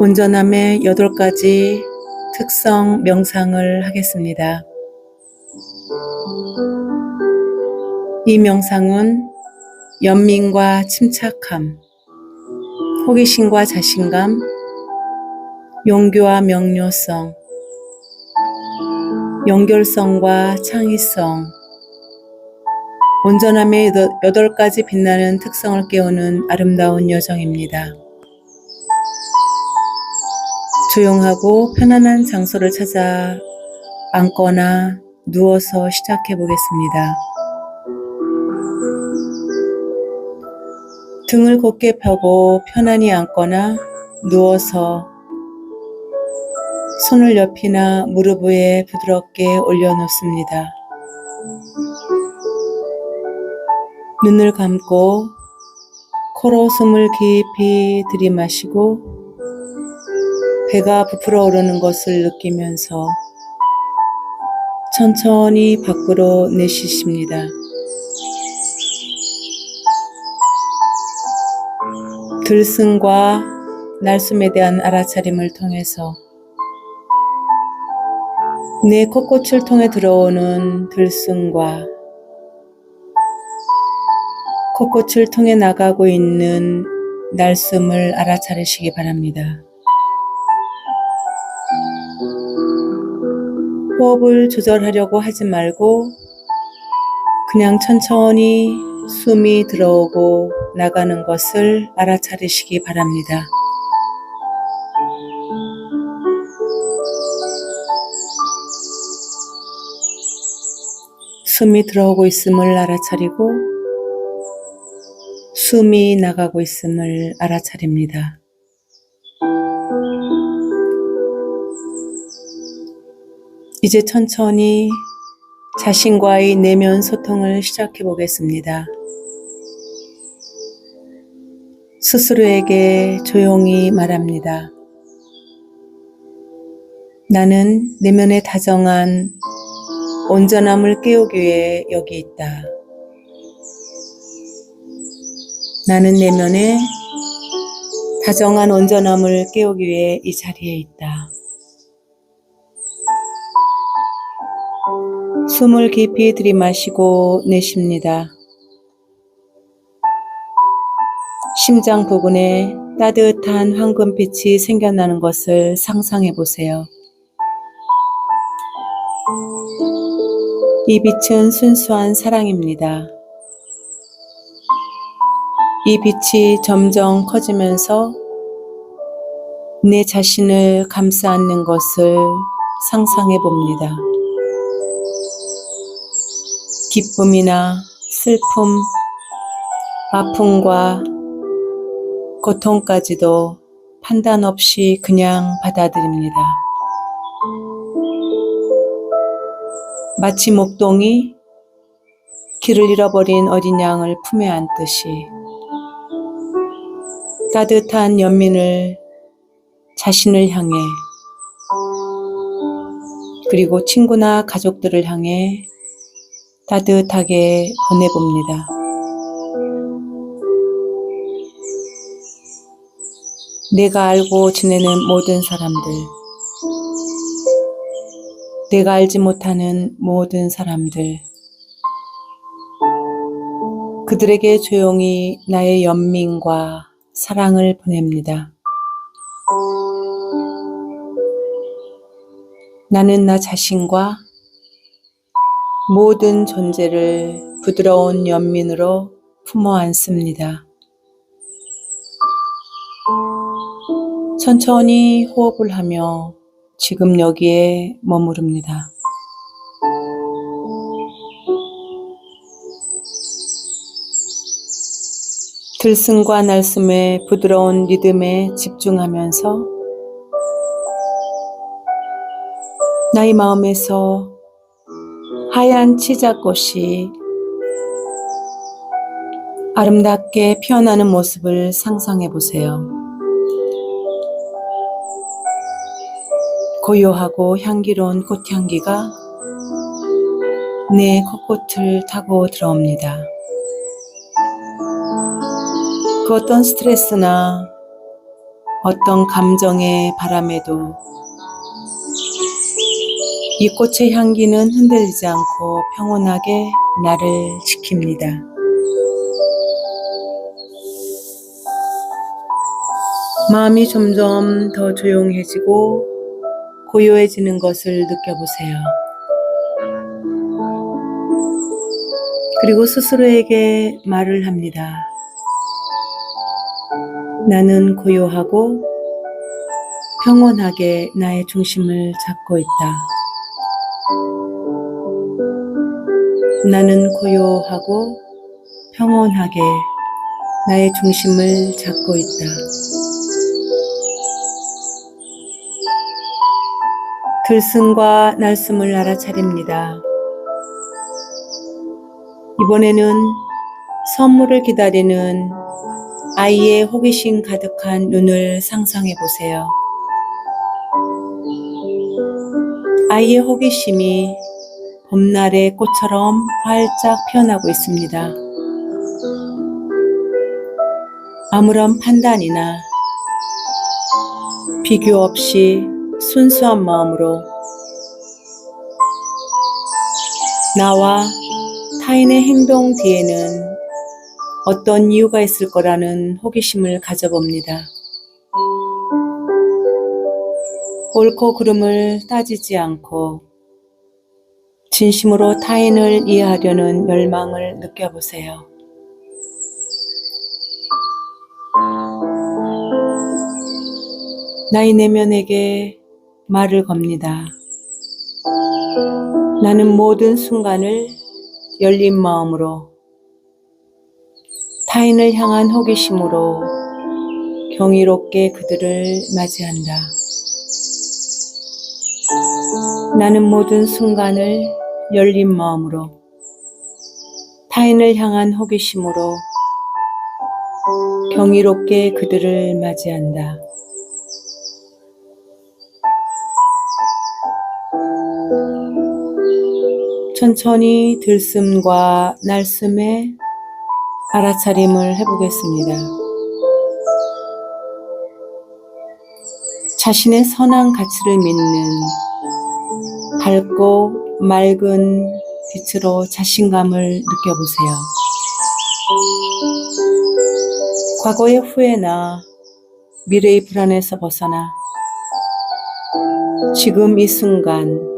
온전함의 여덟 가지 특성 명상을 하겠습니다. 이 명상은 연민과 침착함, 호기심과 자신감, 용기와 명료성, 연결성과 창의성, 온전함의 여덟- 가지 빛나는 특성을 깨우는 아름다운 여정입니다. 조용하고 편안한 장소를 찾아 앉거나 누워서 시작해 보겠습니다. 등을 곧게 펴고 편안히 앉거나 누워서 손을 옆이나 무릎 위에 부드럽게 올려놓습니다. 눈을 감고 코로 숨을 깊이 들이마시고 배가 부풀어 오르는 것을 느끼면서 천천히 밖으로 내쉬십니다. 들숨과 날숨에 대한 알아차림을 통해서 내 코끝을 통해 들어오는 들숨과 코끝을 통해 나가고 있는 날숨을 알아차리시기 바랍니다. 호흡을 조절하려고 하지 말고 그냥 천천히 숨이 들어오고 나가는 것을 알아차리시기 바랍니다. 숨이 들어오고 있음을 알아차리고 숨이 나가고 있음을 알아차립니다. 이제 천천히 자신과의 내면 소통을 시작해 보겠습니다. 스스로에게 조용히 말합니다. 나는 내면에 다정한 온전함을 깨우기 위해 여기 있다. 나는 내면에 다정한 온전함을 깨우기 위해 이 자리에 있다. 숨을 깊이 들이마시고 내쉽니다. 심장 부근에 따뜻한 황금빛이 생겨나는 것을 상상해 보세요. 이 빛은 순수한 사랑입니다. 이 빛이 점점 커지면서 내 자신을 감싸 안는 것을 상상해 봅니다. 기쁨이나 슬픔, 아픔과 고통까지도 판단 없이 그냥 받아들입니다. 마치 목동이 길을 잃어버린 어린 양을 품에 안듯이 따뜻한 연민을 자신을 향해 그리고 친구나 가족들을 향해 따뜻하게 보내봅니다. 내가 알고 지내는 모든 사람들, 내가 알지 못하는 모든 사람들, 그들에게 조용히 나의 연민과 사랑을 보냅니다. 나는 나 자신과 모든 존재를 부드러운 연민으로 품어 안습니다. 천천히 호흡을 하며 지금 여기에 머무릅니다. 들숨과 날숨의 부드러운 리듬에 집중하면서 나의 마음에서 하얀 치자꽃이 아름답게 피어나는 모습을 상상해 보세요. 고요하고 향기로운 꽃향기가 내 코끝을 타고 들어옵니다. 그 어떤 스트레스나 어떤 감정의 바람에도 이 꽃의 향기는 흔들리지 않고 평온하게 나를 지킵니다. 마음이 점점 더 조용해지고 고요해지는 것을 느껴보세요. 그리고 스스로에게 말을 합니다. 나는 고요하고 평온하게 나의 중심을 잡고 있다. 나는 고요하고 평온하게 나의 중심을 잡고 있다. 들숨과 날숨을 알아차립니다. 이번에는 선물을 기다리는 아이의 호기심 가득한 눈을 상상해 보세요. 아이의 호기심이 봄날의 꽃처럼 활짝 피어나고 있습니다. 아무런 판단이나 비교 없이 순수한 마음으로 나와 타인의 행동 뒤에는 어떤 이유가 있을 거라는 호기심을 가져봅니다. 옳고 그름을 따지지 않고 진심으로 타인을 이해하려는 열망을 느껴보세요. 나의 내면에게 말을 겁니다. 나는 모든 순간을 열린 마음으로 타인을 향한 호기심으로 경이롭게 그들을 맞이한다. 나는 모든 순간을 열린 마음으로 타인을 향한 호기심으로 경이롭게 그들을 맞이한다. 천천히 들숨과 날숨에 알아차림을 해보겠습니다. 자신의 선한 가치를 믿는 밝고 맑은 빛으로 자신감을 느껴보세요. 과거의 후회나 미래의 불안에서 벗어나 지금 이 순간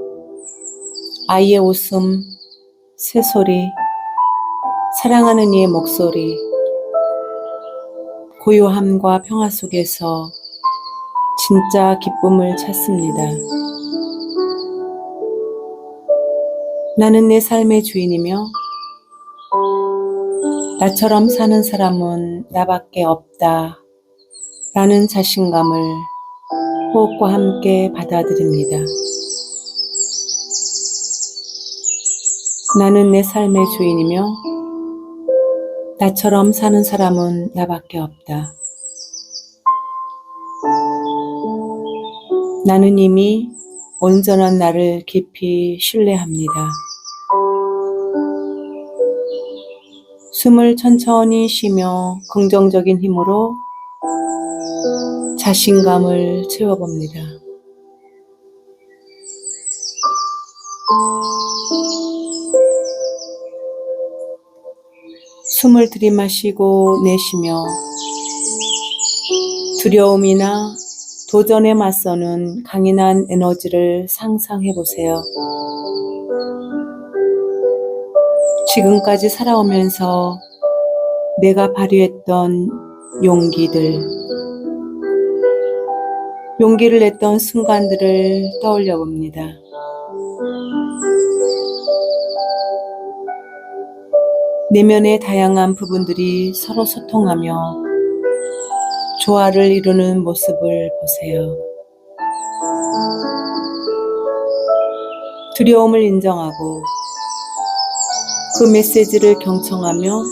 아이의 웃음, 새소리, 사랑하는 이의 목소리, 고요함과 평화 속에서 진짜 기쁨을 찾습니다. 나는 내 삶의 주인이며 나처럼 사는 사람은 나밖에 없다. 라는 자신감을 호흡과 함께 받아들입니다. 나는 내 삶의 주인이며 나처럼 사는 사람은 나밖에 없다. 나는 이미 온전한 나를 깊이 신뢰합니다. 숨을 천천히 쉬며 긍정적인 힘으로 자신감을 채워봅니다. 숨을 들이마시고 내쉬며 두려움이나 도전에 맞서는 강인한 에너지를 상상해 보세요. 지금까지 살아오면서 내가 발휘했던 용기들, 용기를 냈던 순간들을 떠올려 봅니다. 내면의 다양한 부분들이 서로 소통하며 조화를 이루는 모습을 보세요. 두려움을 인정하고 그 메시지를 경청하며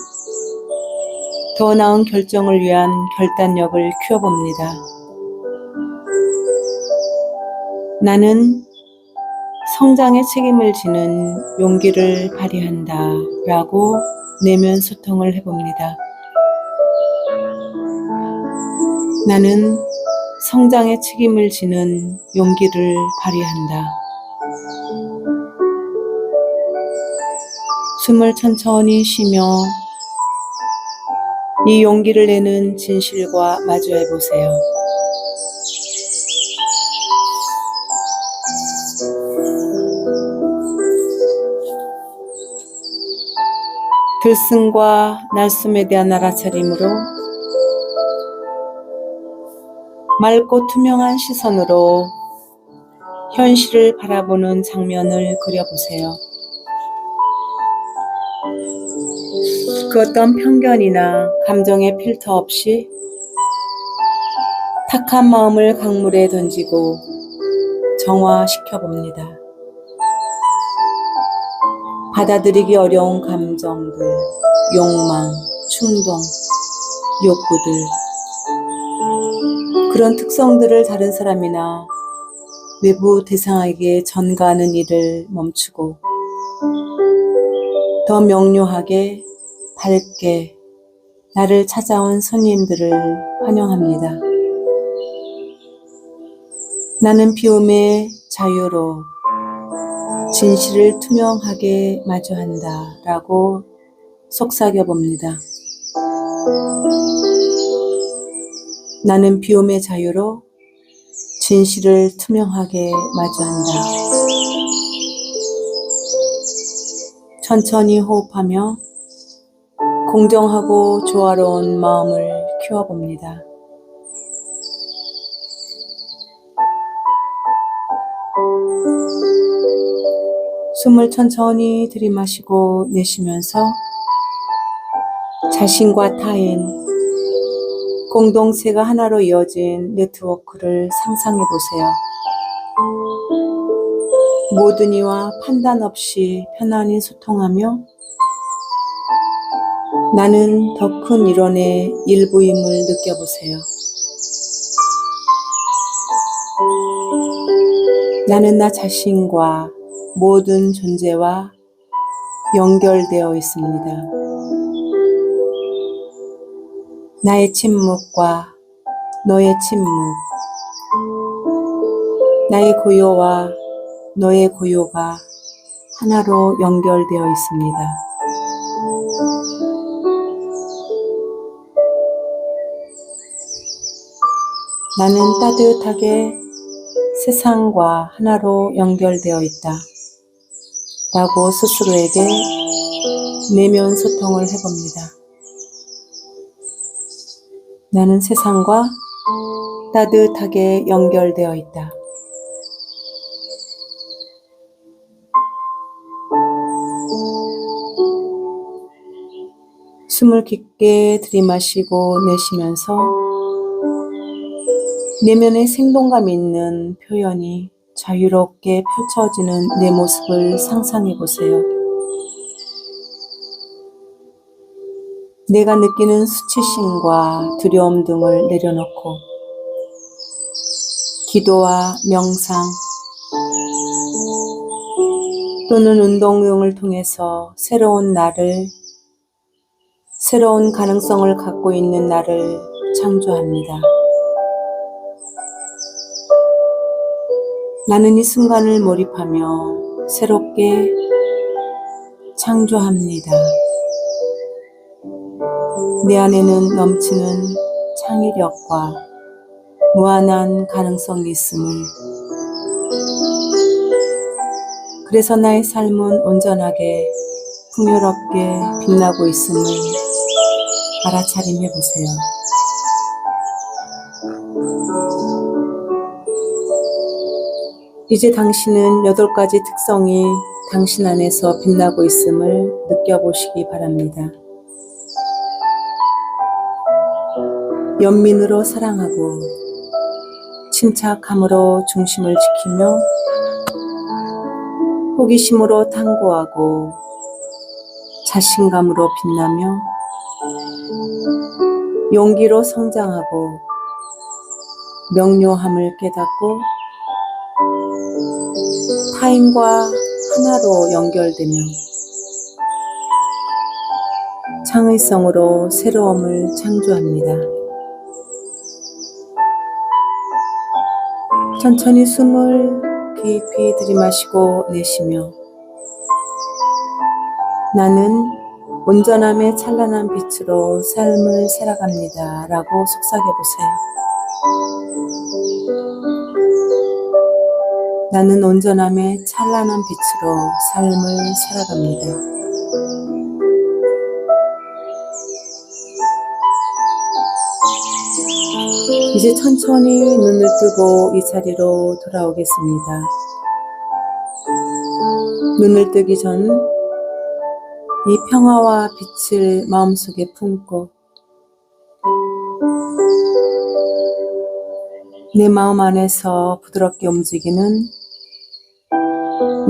더 나은 결정을 위한 결단력을 키워봅니다. 나는 성장의 책임을 지는 용기를 발휘한다 라고 내면 소통을 해봅니다. 나는 성장의 책임을 지는 용기를 발휘한다. 숨을 천천히 쉬며 이 용기를 내는 진실과 마주해 보세요. 들숨과 날숨에 대한 알아차림으로 맑고 투명한 시선으로 현실을 바라보는 장면을 그려보세요. 그 어떤 편견이나 감정의 필터 없이 탁한 마음을 강물에 던지고 정화시켜 봅니다. 받아들이기 어려운 감정들, 욕망, 충동, 욕구들, 그런 특성들을 다른 사람이나 외부 대상에게 전가하는 일을 멈추고 더 명료하게 밝게 나를 찾아온 손님들을 환영합니다. 나는 비움의 자유로 진실을 투명하게 마주한다 라고 속삭여 봅니다. 나는 비움의 자유로 진실을 투명하게 마주한다. 천천히 호흡하며 공정하고 조화로운 마음을 키워봅니다. 숨을 천천히 들이마시고 내쉬면서 자신과 타인, 공동체가 하나로 이어진 네트워크를 상상해 보세요. 모든 이와 판단 없이 편안히 소통하며 나는 더 큰 일원의 일부임을 느껴보세요. 나는 나 자신과 모든 존재와 연결되어 있습니다. 나의 침묵과 너의 침묵, 나의 고요와 너의 고요가 하나로 연결되어 있습니다. 나는 따뜻하게 세상과 하나로 연결되어 있다. 라고 스스로에게 내면 소통을 해봅니다. 나는 세상과 따뜻하게 연결되어 있다. 숨을 깊게 들이마시고 내쉬면서 내면에 생동감 있는 표현이 자유롭게 펼쳐지는 내 모습을 상상해 보세요. 내가 느끼는 수치심과 두려움 등을 내려놓고 기도와 명상 또는 운동 등을 통해서 새로운 나를 새로운 가능성을 갖고 있는 나를 창조합니다. 나는 이 순간을 몰입하며 새롭게 창조합니다. 내 안에는 넘치는 창의력과 무한한 가능성이 있음을 그래서 나의 삶은 온전하게 풍요롭게 빛나고 있음을 알아차림해 보세요. 이제 당신은 여덟 가지 특성이 당신 안에서 빛나고 있음을 느껴보시기 바랍니다. 연민으로 사랑하고 침착함으로 중심을 지키며 호기심으로 탐구하고 자신감으로 빛나며 용기로 성장하고 명료함을 깨닫고 타인과 하나로 연결되며 창의성으로 새로움을 창조합니다. 천천히 숨을 깊이 들이마시고 내쉬며 나는 온전함의 찬란한 빛으로 삶을 살아갑니다. 라고 속삭여 보세요. 나는 온전함의 찬란한 빛으로 삶을 살아갑니다. 이제 천천히 눈을 뜨고 이 자리로 돌아오겠습니다. 눈을 뜨기 전 이 평화와 빛을 마음속에 품고 내 마음 안에서 부드럽게 움직이는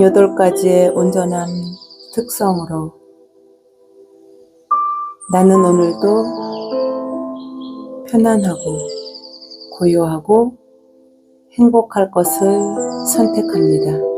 여덟 가지의 온전한 특성으로 나는 오늘도 편안하고 고요하고 행복할 것을 선택합니다.